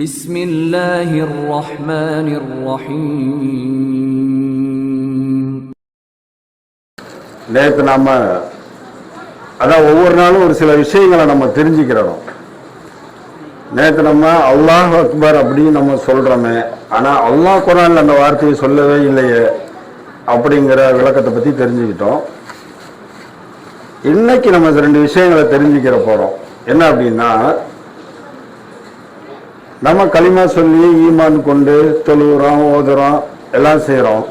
بسم الله الرحمن الرحيم நேற்று நம்ம அதான் ஒவ்வொரு நாளும் ஒரு சில விஷயங்களை நம்ம தெரிஞ்சுக்கிறோம் நேற்று நம்ம அல்லாஹ் அக்பர் அப்படின்னு நம்ம சொல்றோமே ஆனா அல்லாஹ் குரான்ல அந்த வார்த்தையை சொல்லவே இல்லையே அப்படிங்கிற விளக்கத்தை பத்தி தெரிஞ்சுக்கிட்டோம் இன்னைக்கு நம்ம இந்த ரெண்டு விஷயங்களை தெரிஞ்சுக்கிற போறோம் என்ன அப்படின்னா நம்ம களிமா சொல்லி ஈமான் கொண்டு தொழுகிறோம் ஓதுறோம் எல்லாம் செய்கிறோம்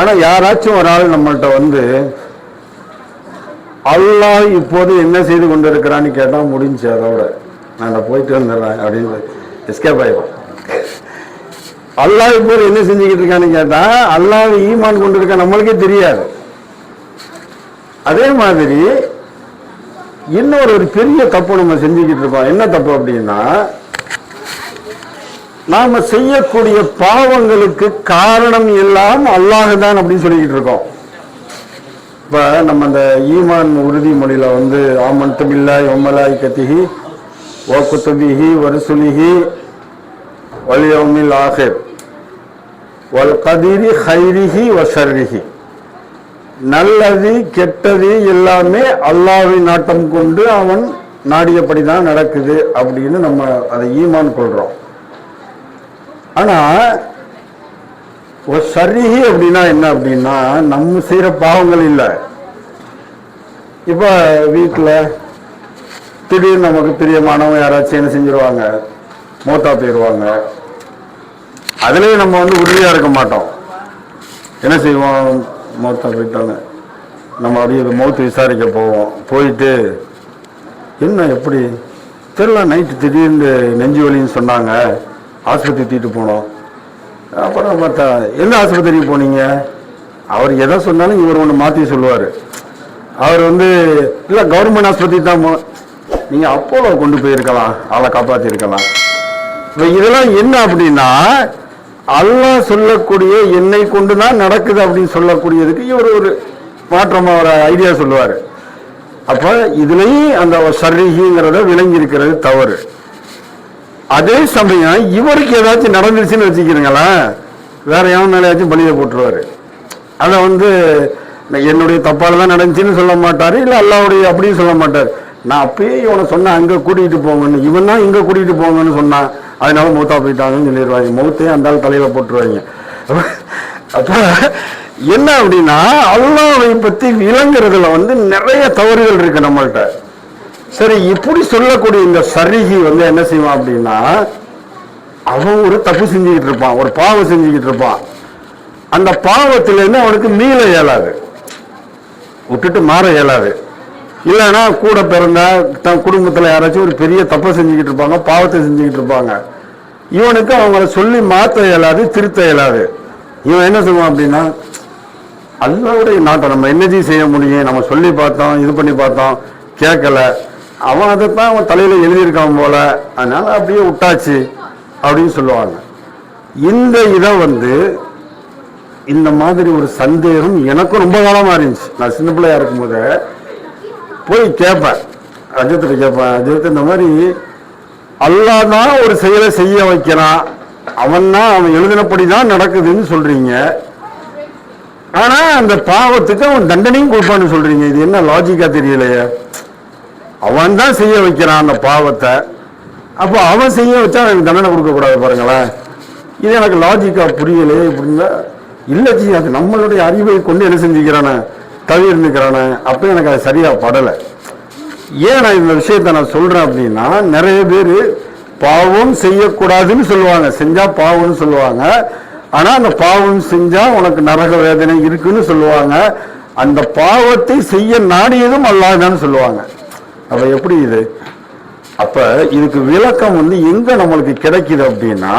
ஆனால் யாராச்சும் ஒரு ஆள் நம்மள்கிட்ட வந்து அல்லாஹ் இப்போது என்ன செய்து கொண்டிருக்கிறான்னு கேட்டால் முடிஞ்சு அதோட நான் போயிட்டு வந்துடுறேன் அப்படின்னு எஸ்கேப் ஆயிடும் அல்லாஹ் இப்போது என்ன செஞ்சுக்கிட்டு இருக்கான்னு கேட்டால் அல்லாஹ் ஈமான் கொண்டு இருக்க நம்மளுக்கே தெரியாது. அதே மாதிரி இன்னொரு ஒரு பெரிய தப்பு நம்ம செஞ்சுக்கிட்டு இருக்கோம். என்ன தப்பு அப்படின்னா நாம செய்யக்கூடிய பாவங்களுக்கு காரணம் எல்லாம் அல்லாஹுதான் அப்படின்னு சொல்லிக்கிட்டு இருக்கோம். இப்ப நம்ம அந்த ஈமான் உறுதிமொழியில வந்து ஆமன் தமிழ்லாய் ஒம்மலாய் கத்திகி ஓக்குத்துபிஹி வருசுலிஹி வலியோமில் ஆஹிர் வல் கதிரி ஹைரிஹி வசர்ரிஹி நல்லது கெட்டது எல்லாமே அல்லாஹ்வின் நாட்டம் கொண்டு அவன் நாடியபடி தான் நடக்குது அப்படின்னு நம்ம அதை ஈமான் கொள்றோம். ஆனா ஒரு சரிகி அப்படின்னா என்ன அப்படின்னா நம்ம செய்கிற பாவங்கள் இல்லை. இப்போ வீட்டில் திடீர்னு நமக்கு பிரியமானவங்க யாராச்சும் என்ன செஞ்சிருவாங்க? மூத்தா போயிடுவாங்க அதுலேயே நம்ம வந்து உறுதியாக இருக்க மாட்டோம். என்ன செய்வோம்? மூத்தா போயிட்டாங்க. நம்ம அப்படியே மௌத்து விசாரிக்க போவோம். போயிட்டு என்ன எப்படி? தெரியல நைட்டு திடீர்னு நெஞ்சு வலின்னு சொன்னாங்க. ஆஸ்பத்திரி தூக்கிட்டு போனோம். அப்புறம் பார்த்தா எந்த ஆஸ்பத்திரிக்கு போனீங்க? அவர் எதை சொன்னாலும் இவர் ஒன்று மாற்றி சொல்லுவார். அவர் வந்து இல்லை கவர்மெண்ட் ஆஸ்பத்திரி தான் போ நீங்கள் அப்போலோ கொண்டு போயிருக்கலாம். ஆளை காப்பாற்றிருக்கலாம் இப்போ இதெல்லாம் என்ன அப்படின்னா அல்லாஹ் சொல்லக்கூடிய என்னை கொண்டு தான் நடக்குது அப்படின்னு சொல்லக்கூடியதுக்கு இவர் ஒரு மாற்றமாக ஒரு ஐடியா சொல்லுவார். அப்போ இதுலேயும் அந்த சர்ரிகிங்கிறத விளங்கி இருக்கிறது தவறு. அதே சமயம் இவருக்கு ஏதாச்சும் நடந்துருச்சுன்னு வச்சுக்கிறீங்களேன் வேற எவன் மேலேயாச்சும் பலியை போட்டுருவாரு. அதை வந்து என்னுடைய தப்பால் தான் நடந்துச்சுன்னு சொல்ல மாட்டார் இல்லை அல்லாவுடைய அப்படின்னு சொல்ல மாட்டார். நான் அப்பயே இவனை சொன்னேன் அங்கே கூட்டிகிட்டு போங்கன்னு. இவன் தான் இங்கே கூட்டிகிட்டு போங்கன்னு சொன்னான். அதனால மூத்தா போயிட்டாங்கன்னு சொல்லிடுவாங்க. மூத்தையும் அந்த ஆள் தலையில போட்டுருவாங்க. அப்போ என்ன அப்படின்னா அல்லாவை பத்தி விளங்குறதுல வந்து நிறைய தவறுகள் இருக்கு நம்மள்ட்ட. சரி இப்படி சொல்லக்கூடிய இந்த சரிகி வந்து என்ன செய்வான் அப்படின்னா அவன் ஒரு தப்பு செஞ்சுக்கிட்டு இருப்பான். ஒரு பாவம் செஞ்சுக்கிட்டு இருப்பான். அந்த பாவத்திலேருந்து அவனுக்கு மீள இயலாது. விட்டுட்டு மாற இயலாது. இல்லைன்னா கூட பிறந்த தன் குடும்பத்தில் யாராச்சும் ஒரு பெரிய தப்பை செஞ்சுக்கிட்டு இருப்பாங்க பாவத்தை செஞ்சுக்கிட்டு இருப்பாங்க. இவனுக்கு அவங்கள சொல்லி மாற்ற இயலாது திருத்த இயலாது. இவன் என்ன சொல்லுவான் அப்படின்னா அல்லாவுடைய நாட்டை நம்ம என்னஜி செய்ய முடியும்? நம்ம சொல்லி பார்த்தோம் இது பண்ணி பார்த்தோம் கேட்கல. அவன் அதைத்தான் அவன் தலையில் எழுதியிருக்கான் போல. அதனால அப்படியே விட்டாச்சு அப்படின்னு சொல்லுவாங்க. இந்த இதை வந்து இந்த மாதிரி ஒரு சந்தேகம் எனக்கும் ரொம்ப காலமாக இருந்துச்சு. நான் சின்ன பிள்ளையா இருக்கும்போது போய் கேட்பேன். அஜித்திட்ட கேட்பேன் அஜித் இந்த மாதிரி அல்லாஹ் தான் ஒரு செயலை செய்ய வைக்கிறான். அவன் தான் அவன் எழுதினபடி தான் நடக்குதுன்னு சொல்றீங்க. ஆனா அந்த பாவத்துக்கு அவன் தண்டனையும் கொடுப்பான்னு சொல்றீங்க. இது என்ன லாஜிக்கா தெரியலையே. அவன் தான் செய்ய வைக்கிறான் அந்த பாவத்தை. அப்போ அவன் செய்ய வச்சா எனக்கு தண்டனை கொடுக்கக்கூடாது பாருங்களேன். இது எனக்கு லாஜிக்கா புரியலையே இப்படின்னா இல்லை ஜி அது நம்மளுடைய அறிவை கொண்டு என்ன செஞ்சுக்கிறானே? தவிர்ந்துக்கிறானே அப்போ எனக்கு அது சரியாக படலை. ஏன் நான் இந்த விஷயத்தை நான் சொல்கிறேன் அப்படின்னா நிறைய பேர் பாவம் செய்யக்கூடாதுன்னு சொல்லுவாங்க. செஞ்சால் பாவம்னு சொல்லுவாங்க. ஆனால் அந்த பாவம் செஞ்சால் உனக்கு நரக வேதனை இருக்குன்னு சொல்லுவாங்க. அந்த பாவத்தை செய்ய நாடியதும் அல்லாதான்னு சொல்லுவாங்க. அப்போ எப்படி இது? அப்போ இதுக்கு விளக்கம் வந்து எங்கே நம்மளுக்கு கிடைக்குது அப்படின்னா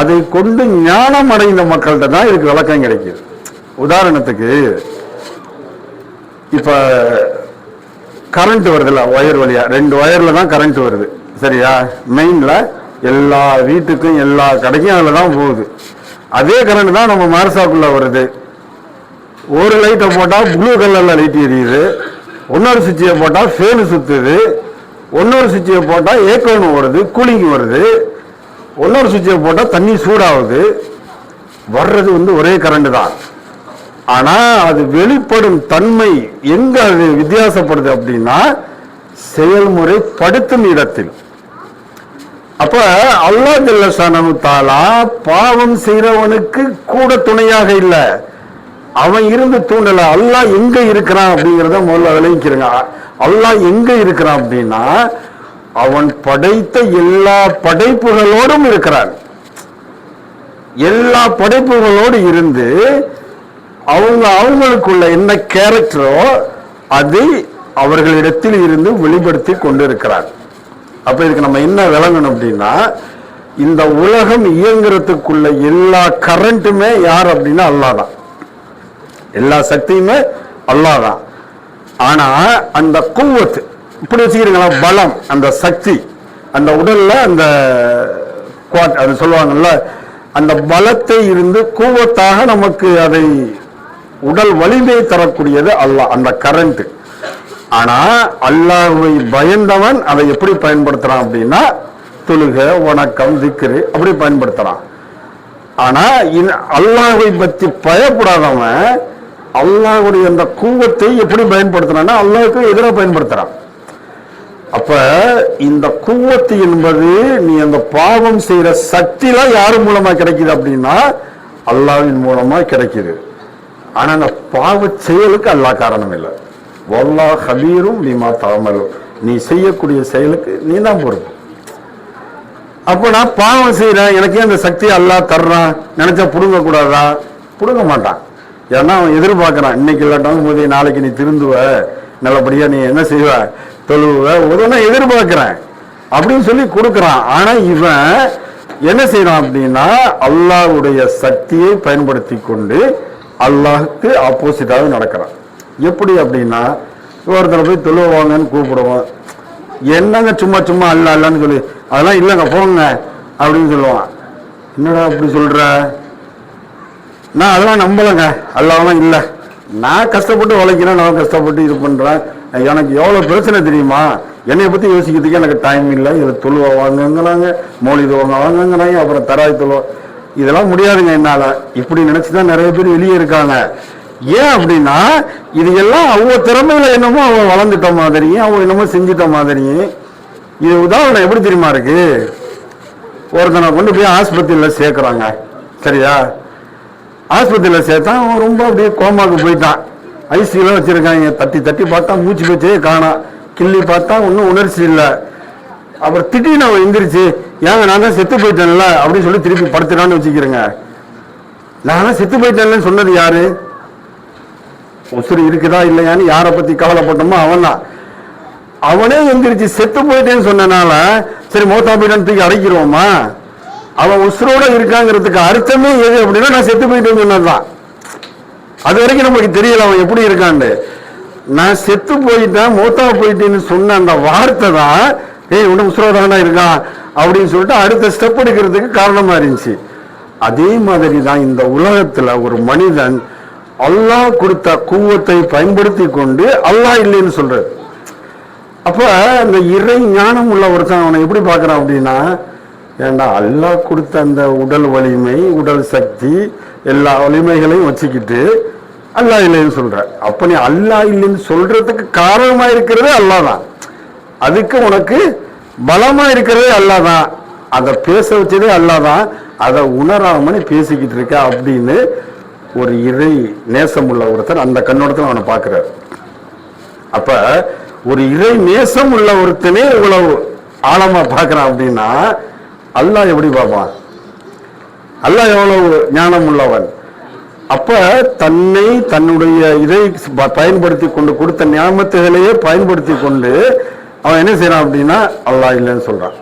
அதை கொண்டு ஞானம் அடைந்த மக்கள்கிட்ட தான் இதுக்கு விளக்கம் கிடைக்குது. உதாரணத்துக்கு இப்போ கரண்ட் வருதுல்ல ஒயர் வழியா. ரெண்டு ஒயர்ல தான் கரண்ட் வருது. சரியா? மெயின்ல எல்லா வீட்டுக்கும் எல்லா கடைக்கும் அதில் தான் போகுது. அதே கரண்ட் தான் நம்ம மாரசாக்குள்ள வருது. ஒரு லைட்டை போட்டால் ப்ளூ கலரில் லைட் எரியுது. இன்னொரு சுவிட்சை போட்டால் ஃபேனு சுற்றுது இன்னொரு சுவிட்சை போட்டால் ஏக்கோன் ஓடுது கூலிங் வருது. இன்னொரு சுவிட்சை போட்டால் தண்ணி சூடாகுது. வர்றது வந்து ஒரே கரண்ட் தான். ஆனா அது வெளிப்படும் தன்மை எங்க அது வித்தியாசப்படுது அப்படின்னா செயல்முறை படுத்தும் இடத்தில். அப்ப அல்லாஹ் ஜல்லஷானு தாலா பாவம் செய்யறவனுக்கு கூட துணையாக இல்லை. அவன் இருந்து தூண்டல அல்லாஹ் எங்க இருக்கிறான் அப்படிங்கிறத முதல்ல விளைவிக்கிறங்க அல்லாஹ் எங்க இருக்கிறான் அப்படின்னா அவன் படைத்த எல்லா படைப்புகளோடும் இருக்கிறான். எல்லா படைப்புகளோடு இருந்து அவங்க அவங்களுக்குள்ள என்ன கேரக்டரோ அதை அவர்களிடத்தில் இருந்து வெளிப்படுத்தி கொண்டிருக்கிறார். அப்ப இதுக்கு நம்ம என்ன விளங்கணும் அப்படின்னா இந்த உலகம் இயங்குறதுக்குள்ள எல்லா கரண்ட்டுமே யார் அப்படின்னா அல்லாதான். எல்லா சக்தியுமே அல்லாஹ் தான் ஆனா அந்த குவத்து இப்படி வச்சுக்கிறீங்களா பலம் அந்த சக்தி அந்த உடல்ல அந்த குவாட் அது சொல்லுவாங்கல்ல அந்த பலத்தை இருந்து கூவத்தாக நமக்கு அதை உடல் வலிமை தரக்கூடியது அல்லாஹ் அந்த கரண்ட் ஆனா அல்லாஹை பயந்தவன் அதை எப்படி பயன்படுத்துறான் அப்படின்னா தொழுக வணக்கம் திக்ரு அப்படி பயன்படுத்துறான். ஆனா இன் அல்லாஹ்வை பத்தி பயப்படாதவன் அல்லாஹுடைய அந்த கூவத்தை எப்படி பயன்படுத்துறான்னா அல்லாஹுக்கு எதிராக பயன்படுத்துறான். அப்ப இந்த கூவத்து என்பது நீ அந்த பாவம் செய்யற சக்திலாம் யார் மூலமா கிடைக்குது அப்படின்னா அல்லாவின் மூலமா கிடைக்குது. ஆனா அந்த பாவ செயலுக்கு அல்லா காரணம் இல்லை. வல்லா ஹபீரும் நீமா தாமலும் நீ செய்யக்கூடிய செயலுக்கு நீ தான் பொறுப்பு. அப்போ நான் பாவம் செய்யறேன் எனக்கே அந்த சக்தி அல்லா தர்றான்? நினைச்சா புடுங்க கூடாதா? புடுங்க மாட்டான். ஏன்னா அவன் எதிர்பார்க்குறான். இன்னைக்கு இல்லாட்டாலும் போதே நாளைக்கு நீ திருந்துவ நல்லபடியா நீ என்ன செய்வ? தொழுவ உதவ எதிர்பார்க்கிறேன். அப்படின்னு சொல்லி கொடுக்குறான். ஆனா இவன் என்ன செய்யறான் அப்படின்னா அல்லாவுடைய சக்தியை பயன்படுத்தி கொண்டு அல்லாஹுக்கு ஆப்போசிட்டாக நடக்கிறான். எப்படி அப்படின்னா ஒருத்தரை போய் தொழுவாங்கன்னு கூப்பிடுவான் என்னங்க சும்மா சும்மா அல்ல அல்லன்னு சொல்லி அதெல்லாம் இல்லைங்க போங்க அப்படின்னு சொல்லுவான். என்னடா அப்படி சொல்கிற நான் அதெல்லாம் நம்பலைங்க அல்லாம இல்லை. நான் கஷ்டப்பட்டு உழைக்கிறேன் நான் கஷ்டப்பட்டு இது பண்ணுறேன் எனக்கு எவ்வளோ பிரச்சனை தெரியுமா? என்னை பற்றி யோசிக்கிறதுக்கு எனக்கு டைம் இல்லை. இதை தொழுவ வாங்கங்கிறாங்க மௌலிது வாங்க வாங்கங்கிறாங்க அப்புறம் தராய் தொழுவ இதெல்லாம் முடியாதுங்க என்னால. இப்படி நினைச்சுதான் நிறைய பேர் வெளியே இருக்காங்க. ஏன் அப்படின்னா இது எல்லாம் அவங்க திறமையில என்னமோ அவன் வளர்ந்துட்ட மாதிரியும் அவங்க என்னமோ செஞ்சுட்ட மாதிரியும் இது உதாரணம் எப்படி தெரியுமா இருக்கு? ஒருத்தனை கொண்டு போய் ஆஸ்பத்திரியில் சேர்க்குறாங்க. சரியா? ஆஸ்பத்திரியில் சேர்த்தா அவன் ரொம்ப அப்படியே கோமாக்கு போயிட்டான். ஐசியூலாம் வச்சுருக்காங்க. தட்டி தட்டி பார்த்தா மூச்சு பேச்சே காணாம் கிள்ளி பார்த்தா ஒன்றும் உணர்ச்சி இல்லை. அப்புறம் திடீர்னு அவன் எந்திரிச்சு ஏங்க நான் தான் செத்து போயிட்டேன்ல அப்படின்னு சொல்லி திருப்பி படுத்துறான்னு வச்சுக்கிறேங்க. நான் தான் செத்து போயிட்டேன்லன்னு சொன்னது யாரு? உசுறு இருக்குதா இல்லையான்னு யாரை பத்தி கவலைப்பட்டோமோ அவன் தான். அவனே எந்திரிச்சு செத்து போயிட்டேன்னு சொன்னனால சரி மோத்தா போயிட்டான்னு தூக்கி அடைக்கிறோமா? அவன் உசுரோட இருக்காங்கிறதுக்கு அர்த்தமே எது அப்படின்னா நான் செத்து போயிட்டேன்னு சொன்னதுதான் அது வரைக்கும் நமக்கு தெரியல அவன் எப்படி இருக்கான்னு. நான் செத்து போயிட்டேன் மூத்தா போயிட்டேன்னு சொன்ன அந்த வார்த்தை தான் ஏய் உன்ன உசுரோதானா இருக்கான் அப்படின்னு சொல்லிட்டு அடுத்த ஸ்டெப் எடுக்கிறதுக்கு காரணமாக இருந்துச்சு. அதே மாதிரி தான் இந்த உலகத்துல ஒரு மனிதன் அல்லாஹ் கொடுத்த கூவத்தை பயன்படுத்தி கொண்டு அல்லாஹ் இல்லைன்னு சொல்றது அப்போ இந்த இறை ஞானம் உள்ள ஒருத்தன் அவனை எப்படி பார்க்குறான் அப்படின்னா ஏண்டா அல்லாஹ் கொடுத்த அந்த உடல் வலிமை உடல் சக்தி எல்லா வலிமைகளையும் வச்சுக்கிட்டு அல்லாஹ் இல்லைன்னு சொல்ற அப்ப நீ அல்லாஹ் இல்லைன்னு சொல்றதுக்கு காரணமா இருக்கிறதே அல்லாஹ் தான். அதுக்கு உனக்கு பலமா இருக்கிறதே அல்லாஹ் தான் அதை பேச வச்சதே அல்லாஹ் தான் அதை உணராம பேசிக்கிட்டு இருக்க அப்படின்னு ஒரு இறை நேசம் உள்ள ஒருத்தர் அந்த கண்ணோடத்தில் அவனை பார்க்கிறார். அப்ப ஒரு இறை நேசம் உள்ள ஒருத்தனே இவ்வளவு ஆழமா பார்க்கறான் அப்படின்னா அல்லாஹ் எப்படி பார்ப்பான்? அல்லாஹ் எவ்வளவு ஞானம் உள்ளவன்? அப்ப தன்னை தன்னுடைய இதை பயன்படுத்தி கொண்டு கொடுத்த ஞாபகத்துகளையே பயன்படுத்தி கொண்டு அவன் என்ன செய்கிறான் அப்படின்னா அல்லா இல்லைன்னு சொல்கிறான்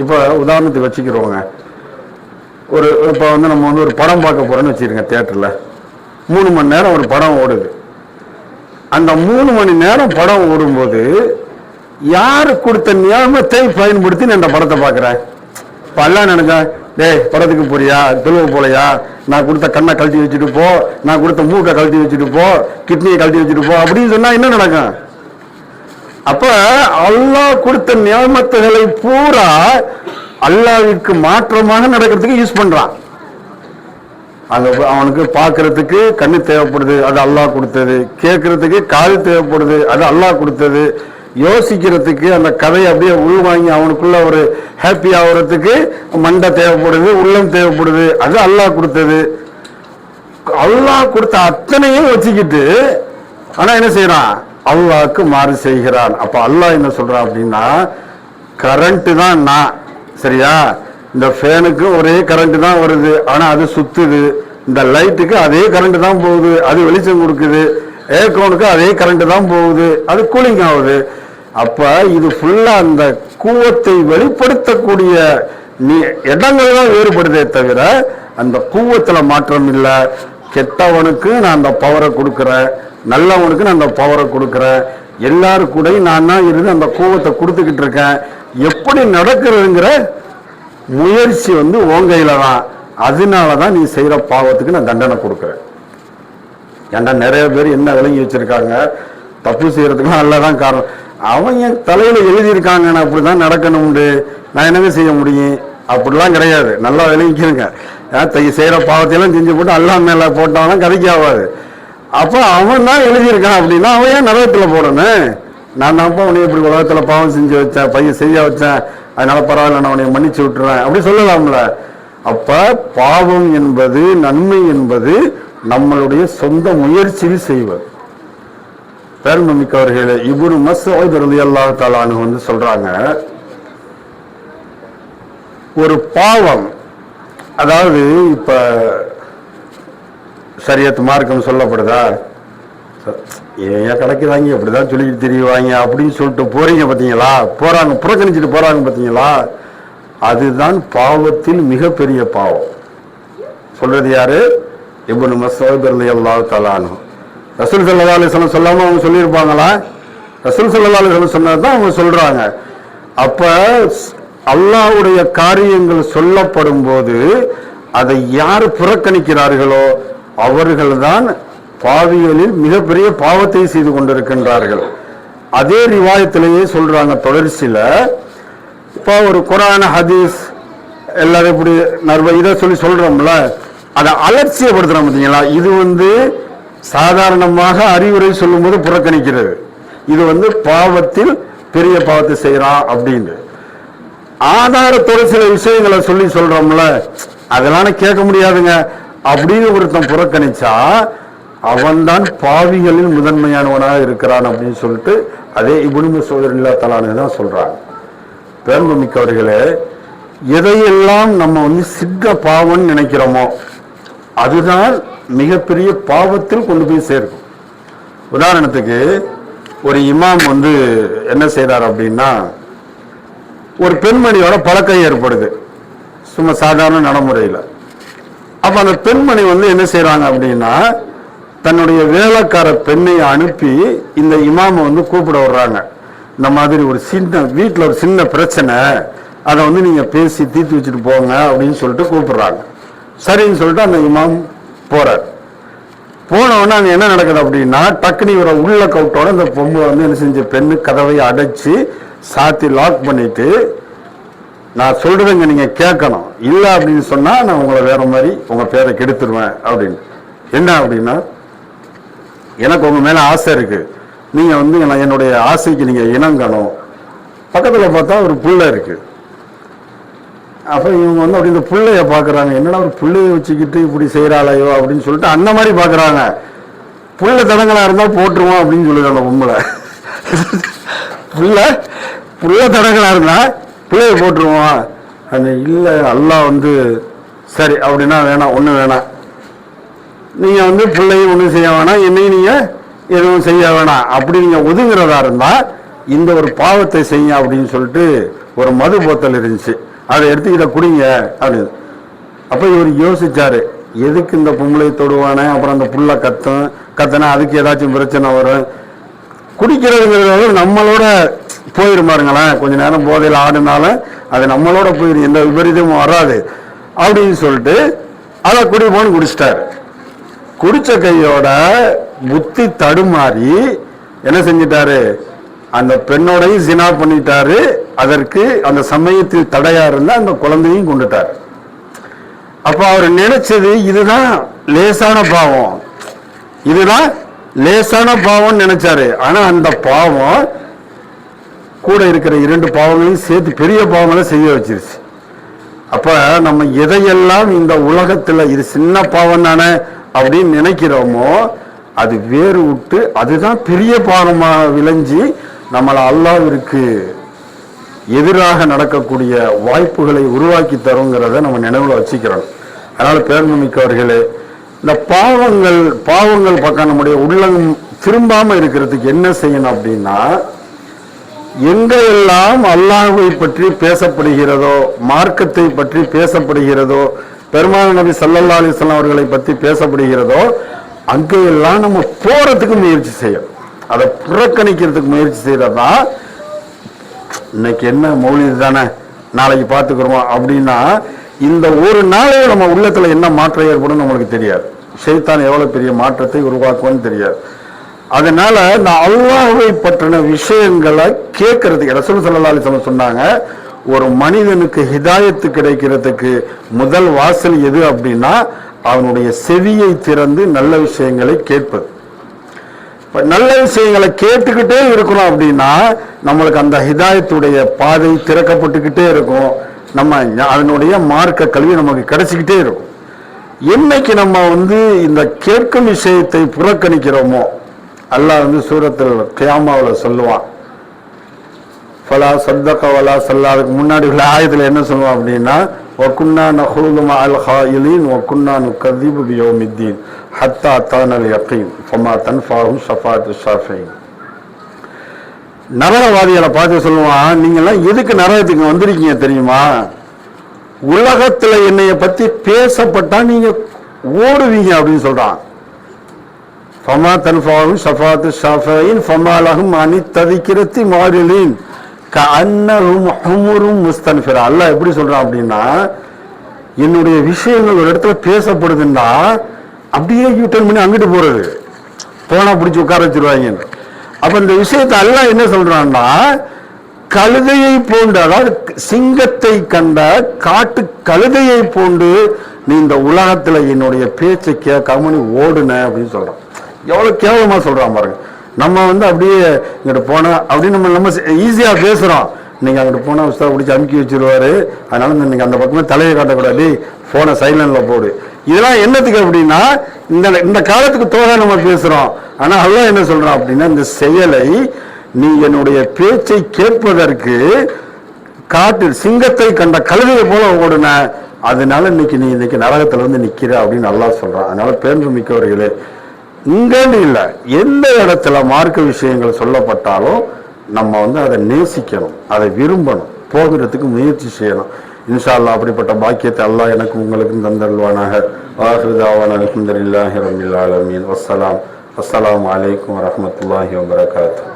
இப்போ உதாரணத்துக்கு வச்சுக்கிறோங்க. ஒரு இப்போ வந்து நம்ம வந்து ஒரு படம் பார்க்க போகிறோன்னு வச்சுருங்க தேட்டரில் மூணு மணி நேரம் ஒரு படம் ஓடுது. அந்த மூணு மணி நேரம் படம் ஓடும்போது யார் கொடுத்த நியமத்தை பயன்படுத்தி நான் அந்த படத்தை பார்க்குறேன் இப்போ எல்லாம் நினைச்சேன் டேய் படத்துக்கு போறியா? தொழுவ போலையா? நான் கொடுத்த கண்ணை கழட்டி வச்சுட்டு போ. நான் கொடுத்த மூக்கை கழட்டி வச்சுட்டு போ. கிட்னியை கழட்டி வச்சுட்டு போ. அப்படின்னு சொன்னால் என்ன நடக்கும்? அப்ப அல்லாஹ் கொடுத்த நியமத்துகளை பூரா அல்லாவிற்கு மாற்றமாக நடக்கிறதுக்கு யூஸ் பண்றான். அங்க அவனுக்கு பார்க்கறதுக்கு கண்ணு தேவைப்படுது அது அல்லாஹ் கொடுத்தது. கேட்கறதுக்கு காது தேவைப்படுது அது அல்லாஹ் கொடுத்தது. யோசிக்கிறதுக்கு அந்த கதையை அப்படியே உள்வாங்கி அவனுக்குள்ள ஒரு ஹாப்பி ஆகுறதுக்கு மண்டை தேவைப்படுது உள்ளம் தேவைப்படுது. அது அல்லாஹ் கொடுத்தது. அல்லாஹ் கொடுத்த அத்தனையும் வச்சுக்கிட்டு ஆனா என்ன செய்யறான்? அல்லாஹ்க்கு மாறு செய்கிறான். அப்போ அல்லாஹ் என்ன சொல்கிறான் அப்படின்னா கரண்ட்டு தான் நான். சரியா? இந்த ஃபேனுக்கு ஒரே கரண்ட்டு தான் வருது. ஆனால் அது சுற்றுது இந்த லைட்டுக்கு அதே கரண்ட்டு தான் போகுது. அது வெளிச்சம் கொடுக்குது. ஏர்கோனுக்கு அதே கரண்ட்டு தான் போகுது. அது கூலிங் ஆகுது. அப்போ இது ஃபுல்லாக அந்த கூவத்தை வெளிப்படுத்தக்கூடிய நீ இடங்கள் தான் வேறுபடுதே தவிர அந்த கூவத்தில் மாற்றம் இல்லை. கெட்டவனுக்கு நான் அந்த பவரை கொடுக்குறேன். நல்லவனுக்கு நான் அந்த பவரை கொடுக்குறேன். எல்லாரு கூடயும் நான் தான் இருந்து அந்த கோபத்தை கொடுத்துக்கிட்டு இருக்கேன். எப்படி நடக்கிறதுங்கிற முயற்சி வந்து உன் கையில தான். அதனால தான் நீ செய்கிற பாவத்துக்கு நான் தண்டனை கொடுக்குறேன். ஏன்டா நிறைய பேர் என்ன விளங்கி வச்சிருக்காங்க? தப்பு செய்யறதுக்கு நல்லதான் காரணம். அவன் என் தலையில் எழுதியிருக்காங்க நான் அப்படிதான் உண்டு நான் என்னங்க செய்ய முடியும்? அப்படிலாம் கிடையாது. நல்லா விளங்கிக்கிறேங்க தைய செய்கிற பாவத்தையெல்லாம் செஞ்சு போட்டு அல்லா மேலே போட்டாலும் கதைக்கு ஆகாது அப்போ அவன் தான் எழுதியிருக்கான் அப்படின்னா அவன் ஏன் நரகத்தில் போடணும்? நான் தான்ப்பா உன்னை இப்படி உலகத்தில் பாவம் செஞ்சு வச்சேன் பையன் செய்ய வச்சேன் அதனால பரவாயில்ல நான் உன்னை மன்னிச்சு விட்டுறேன். அப்படி சொல்லலாம்ல. அப்போ பாவம் என்பது நன்மை என்பது நம்மளுடைய சொந்த முயற்சியில் செய்வது. பெருமமிக்கவர்களே இபுரு மசோத் ரதி அல்லாஹ் தாலானு வந்து சொல்றாங்க ஒரு பாவம் அதாவது இப்ப சரியத்து மார்க்கம் சொல்லப்படுதா? ஏன் கிடைக்குதாங்க அப்படிதான் சொல்லிட்டு தெரியுவாங்க அப்படின்னு சொல்லிட்டு போறீங்க பாத்தீங்களா? போறாங்க புறக்கணிச்சிட்டு போறாங்க பாத்தீங்களா? அதுதான் பாவத்தில் மிகப்பெரிய பாவம். சொல்றது யாரு? இப்னு நம்ம சோதரில் எல்லா தலானும் ரசூல் ஸல்லல்லாஹு அலைஹி சொல்லாமல் சொல்லாம அவங்க சொல்லியிருப்பாங்களா? ரசூல் ஸல்லல்லாஹு சொல்ல வஸல்லம் சொன்னது தான் அவங்க சொல்றாங்க. அப்ப அல்லாஹ்வுடைய காரியங்கள் சொல்லப்படும் போது அதை யார் புறக்கணிக்கிறார்களோ அவர்கள்தான் பாவிகளில் மிகப்பெரிய பாவத்தை செய்து கொண்டிருக்கின்றார்கள். அதே ரிவாயத்திலேயே சொல்றாங்க தொடர்ச்சியில. இப்போ ஒரு குரான ஹதீஸ் எல்லாரும் இப்படி நர்வ இதை சொல்லி சொல்றோம்ல அதை அலட்சியப்படுத்துறோம் பார்த்தீங்களா? இது வந்து சாதாரணமாக அறிவுரை சொல்லும்போது புறக்கணிக்கிறது. இது வந்து பாவத்தில் பெரிய பாவத்தை செய்கிறான் அப்படின்னு ஆதாரத்தோட சில விஷயங்களை சொல்லி சொல்றோம்ல அதெல்லாம் கேட்க முடியாதுங்க. அப்படின்னு ஒருத்தன் புறக்கணிச்சா அவன்தான் பாவிகளில் முதன்மையானவனாக இருக்கிறான் அப்படின்னு சொல்லிட்டு அதே இபுனிம சோதரில்லா தலானு தான் சொல்றாங்க. மிக்கவர்களே எதையெல்லாம் நம்ம வந்து சித்த பாவம்னு நினைக்கிறோமோ அதுதான் மிகப்பெரிய பாவத்தில் கொண்டு போய் சேர்க்கும். உதாரணத்துக்கு ஒரு இமாம் வந்து என்ன செய்றார் அப்படின்னா ஒரு பெண்மணியோட பழக்கம் ஏற்படுது. சும்மா சாதாரண நடைமுறையில். அப்போ அந்த பெண்மணி வந்து என்ன செய்கிறாங்க அப்படின்னா தன்னுடைய வேலைக்கார பெண்ணை அனுப்பி இந்த இமாமை வந்து கூப்பிட விடுறாங்க. இந்த மாதிரி ஒரு சின்ன வீட்டில் ஒரு சின்ன பிரச்சனை. அதை வந்து நீங்கள் பேசி தீர்த்து வச்சுட்டு போங்க அப்படின்னு சொல்லிட்டு கூப்பிடுறாங்க. சரின்னு சொல்லிட்டு அந்த இமாம் போகிறார் போனவொடனே அங்கே என்ன நடக்குது அப்படின்னா டக்குனு இவரை உள்ள கவுட்டோட இந்த பொம்மை வந்து என்ன செஞ்ச பெண்ணு கதவை அடைச்சி சாத்தி லாக் பண்ணிட்டு நான் சொல்றதுங்க நீங்க கேட்கணும். இல்ல அப்படின்னு சொன்னா நான் உங்களை வேற மாதிரி உங்க பேரை கெடுத்துருவேன் அப்படின்னு. என்ன அப்படின்னா எனக்கு உங்க மேல ஆசை இருக்கு. நீங்க வந்து நான் என்னுடைய ஆசைக்கு நீங்க இணங்கணும். பக்கத்துல பார்த்தா ஒரு புள்ள இருக்கு. அப்ப இவங்க வந்து அப்படி இந்த பிள்ளைய பாக்குறாங்க என்னடா ஒரு பிள்ளைய வச்சுக்கிட்டு இப்படி செய்யறாளையோ அப்படின்னு சொல்லிட்டு அந்த மாதிரி பாக்குறாங்க புள்ள தடங்களா இருந்தா போட்டுருவோம் அப்படின்னு சொல்லுது அந்த பொம்பளை. புள்ள புள்ள தடங்களாக இருந்தால் பிள்ளைய போட்டுருவோம். அது இல்லை எல்லாம் வந்து சரி அப்படின்னா வேணாம் ஒன்றும் வேணாம். நீங்கள் வந்து பிள்ளையும் ஒன்றும் செய்ய வேணாம் என்னையும் நீங்கள் எதுவும் செய்ய வேணாம். அப்படி நீங்கள் ஒதுங்குறதா இருந்தால் இந்த ஒரு பாவத்தை செய்யுங்க அப்படின்னு சொல்லிட்டு ஒரு மது போத்தல் இருந்துச்சு. அதை எடுத்து இதை குடிங்க அப்படின்னு. அப்போ இவர் யோசிச்சாரு எதுக்கு இந்த பொம்பளை தொடுவானே? அப்புறம் அந்த புள்ள கத்தும் கத்தனா அதுக்கு ஏதாச்சும் பிரச்சனை வரும். குடிக்கிறதுங்கிறது நம்மளோட போயிரும் பாருங்களேன். கொஞ்ச நேரம் போதையில் ஆடினாலும் அது நம்மளோட போயிரும் எந்த விபரீதமும் வராது அப்படின்னு சொல்லிட்டு அதை குடிப்போன்னு குடிச்சிட்டார். குடிச்ச கையோட புத்தி தடுமாறி என்ன செஞ்சிட்டாரு? அந்த பெண்ணோடையும் சினா பண்ணிட்டாரு. அதற்கு அந்த சமயத்தில் தடையா இருந்த அந்த குழந்தையும் கொண்டுட்டார். அப்ப அவர் நினைச்சது இதுதான் லேசான பாவம். இதுதான் லேசான பாவம்னு நினைச்சாரு. ஆனா அந்த பாவம் கூட இருக்கிற இரண்டு பாவங்களையும் சேர்த்து பெரிய பாவங்களை செய்ய வச்சிருச்சு. அப்ப நம்ம எதையெல்லாம் இந்த உலகத்துல இது சின்ன பாவம் தானே அப்படின்னு நினைக்கிறோமோ அது வேறு விட்டு அதுதான் பெரிய பாவமாக விளைஞ்சி நம்மளை அல்லாவிற்கு எதிராக நடக்கக்கூடிய வாய்ப்புகளை உருவாக்கி தருங்கிறத நம்ம நினைவுல வச்சுக்கிறோம். அதனால பேர்மிக்கவர்களே இந்த பாவங்கள் பாவங்கள் பக்கம் நம்முடைய உள்ளம் திரும்பாம இருக்கிறதுக்கு என்ன செய்யணும் அப்படின்னா எங்கெல்லாம் அல்லாஹுவை பற்றி பேசப்படுகிறதோ மார்க்கத்தை பற்றி பேசப்படுகிறதோ பெருமாள் நபி சல்லல்லா அலிஸ்லாம் அவர்களை பற்றி பேசப்படுகிறதோ அங்கெல்லாம் நம்ம போறதுக்கு முயற்சி செய்யணும். அதை புறக்கணிக்கிறதுக்கு முயற்சி செய்யறதா இன்னைக்கு என்ன மௌலிது தானே நாளைக்கு பார்த்துக்கிறோம் அப்படின்னா இந்த ஒரு நாளே நம்ம உள்ளத்துல என்ன மாற்றம் ஏற்படும் நம்மளுக்கு தெரியாது. செய்தான் எவ்வளவு பெரிய மாற்றத்தை உருவாக்குவோன்னு தெரியாது. அதனால நான் அல்லாஹை பற்றின விஷயங்களை கேட்கறதுக்கு ரசூல் ஸல்லல்லாஹு அலைஹி சொன்னாங்க ஒரு மனிதனுக்கு ஹிதாயத்து கிடைக்கிறதுக்கு முதல் வாசல் எது அப்படின்னா அவனுடைய செவியை திறந்து நல்ல விஷயங்களை கேட்பது. இப்ப நல்ல விஷயங்களை கேட்டுக்கிட்டே இருக்கிறோம் அப்படின்னா நம்மளுக்கு அந்த ஹிதாயத்துடைய பாதை திறக்கப்பட்டுக்கிட்டே இருக்கும். நம்ம அதனுடைய மார்க்க கல்வி நமக்கு கிடைச்சிக்கிட்டே இருக்கும். என்னைக்கு நம்ம வந்து இந்த கேட்கும் விஷயத்தை புறக்கணிக்கிறோமோ அல்லாஹ் வந்து சூரத்தில் கியாமாவில் சொல்லுவான். ஃபலா சத்தகவலா சல்லா. அதுக்கு முன்னாடி உள்ள ஆயத்தில் என்ன சொல்லுவான் அப்படின்னா வக்குன்னா நஹூலுமா அல் ஹாயிலின் வக்குன்னா நுக்கதீபு யோமித்தீன் ஹத்தா தானல் யக்கீன் ஃபமா தன்ஃபாஹும் ஷஃபாத் ஷாஃபீன். நரகவாதிகளை பார்த்து சொல்லுவான் நீங்கெல்லாம் எதுக்கு நரகத்துக்கு வந்திருக்கீங்க தெரியுமா? உலகத்தில் என்னைய பற்றி பேசப்பட்டா நீங்க ஓடுவீங்க அப்படின்னு சொல்றான். ஃபமா தன்ஃபாஹும் ஷஃபாத்து ஷாஃபீன் ஃபமா லஹும் அனி ததிக்கிரத்தி மாறிலின் கஅன்னஹும் ஹுமுரும் முஸ்தன்ஃபிரா. அல்லாஹ் எப்படி சொல்றான் அப்படின்னா என்னுடைய விஷயங்கள் ஒரு இடத்துல பேசப்படுதுன்னா அப்படியே யூட்டர்ன் பண்ணி அங்கிட்டு போறது. போனா பிடிச்சி உட்கார வச்சிருவாங்கன்னு. அப்ப இந்த விஷயத்தை அல்லாஹ் என்ன சொல்றான்னா கழுதையை போன்று அதாவது சிங்கத்தை கண்ட காட்டு கழுதையை போன்று நீ இந்த உலகத்துல என்னுடைய பேச்சை கேட்காம நீ ஓடுன அப்படின்னு சொல்றான். எவ்வளவு கேவலமா சொல்றான் பாருங்க. நம்ம வந்து அப்படியே இங்கிட்ட போனா அப்படின்னு நம்ம நம்ம ஈஸியா பேசுறோம். நீங்க அங்கிட்டு போனா உஸ்தா பிடிச்சி அமுக்கி வச்சிருவாரு. அதனால இந்த நீங்க அந்த பக்கமே தலையை காட்டக்கூடாது. போனை சைலண்ட்ல போடு. இதெல்லாம் என்னத்துக்கு அப்படின்னா இந்த இந்த காலத்துக்கு தோக நம்ம பேசுறோம். ஆனா அல்லாஹ் என்ன சொல்றான் அப்படின்னா இந்த செயலை நீ என்னுடைய பேச்சை கேட்பதற்கு காட்டில் சிங்கத்தை கண்ட கழுதையை போல ஓடுன அதனால இன்னைக்கு நீ இன்னைக்கு நரகத்துல வந்து நிக்கிற அப்படின்னு நல்லா சொல்றான். அதனால பேருந்து மிக்கவர்களே இங்கேன்னு இல்லை எந்த இடத்துல மார்க்க விஷயங்கள் சொல்லப்பட்டாலும் நம்ம வந்து அதை நேசிக்கணும் அதை விரும்பணும் போகிறதுக்கு முயற்சி செய்யணும். இன்ஷா அல்லாஹ் அப்படிப்பட்ட பாக்கியத்தை அல்லாஹ் எனக்கு உங்களுக்கும் தந்தல்வானாக வாஹிருதாவான அலமதுல்லாஹி ரபில் ஆலமீன். வஸ்ஸலாம். அஸ்ஸலாமு அலைக்கும் வரஹ்மத்துல்லாஹி வபரகாத்துஹு.